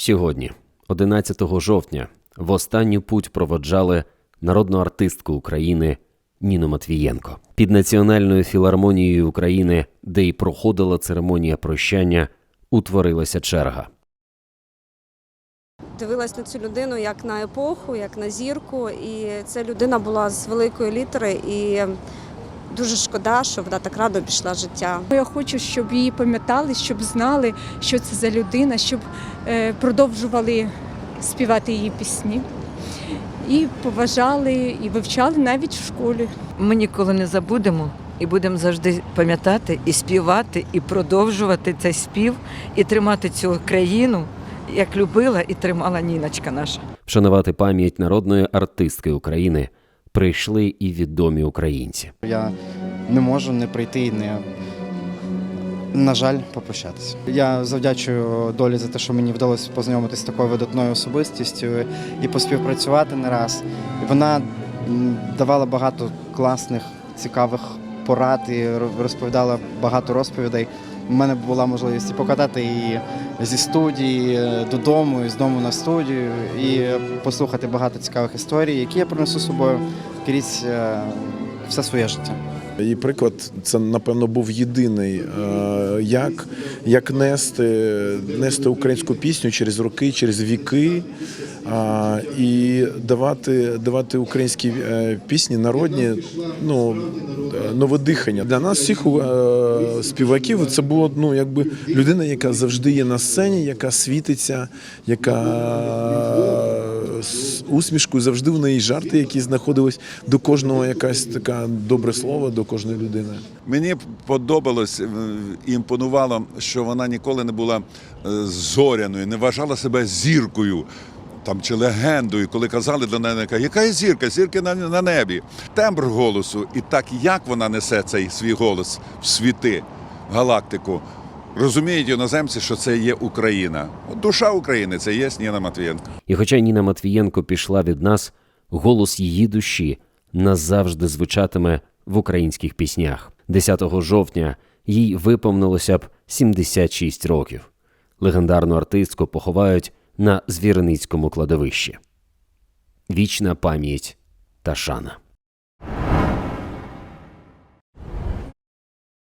Сьогодні, 11 жовтня, в останню путь проводжали народну артистку України Ніну Матвієнко. Під Національною філармонією України, де й проходила церемонія прощання, утворилася черга. дивилась на цю людину як на епоху, як на зірку. І ця людина була з великої літери. І дуже шкода, що вона так рано пішла життя. Я хочу, щоб її пам'ятали, щоб знали, що це за людина, щоб е, продовжували співати її пісні. І поважали, і вивчали навіть в школі. Ми ніколи не забудемо і будемо завжди пам'ятати і співати, і продовжувати цей спів, і тримати цю країну, як любила і тримала Ніночка наша. Вшанувати пам'ять народної артистки України прийшли і відомі українці. Я не можу не прийти і не, на жаль, попрощатися. Я завдячую долі за те, що мені вдалося познайомитися з такою видатною особистістю і поспівпрацювати не раз. Вона давала багато класних, цікавих порад і розповідала багато розповідей. У мене була можливість покатати її зі студії е, додому, і з дому на студію, і послухати багато цікавих історій, які я принесу з собою крізь е, все своє життя. Її приклад це напевно був єдиний, е, як, як нести, нести українську пісню через роки, через віки і давати, давати українські е, пісні народні ну, е, нове дихання. Для нас всіх е, співаків це було ну, якби людина, яка завжди є на сцені, яка світиться, яка е, з усмішкою завжди в неї жарти, які знаходились до кожного якась така добре слово до кожної людини. Мені подобалось, е, імпонувало, що вона ніколи не була е, зоряною, не вважала себе зіркою. Там чи легендою, коли казали до неї, яка є зірка, зірки на, на небі. Тембр голосу, і так як вона несе цей свій голос в світи, галактику, розуміють іноземці, що це є Україна. От душа України це є Ніна Матвієнко. І хоча Ніна Матвієнко пішла від нас, голос її душі назавжди звучатиме в українських піснях. 10 жовтня їй виповнилося б 76 років. Легендарну артистку поховають на Звіриницькому кладовищі. Вічна пам'ять та шана.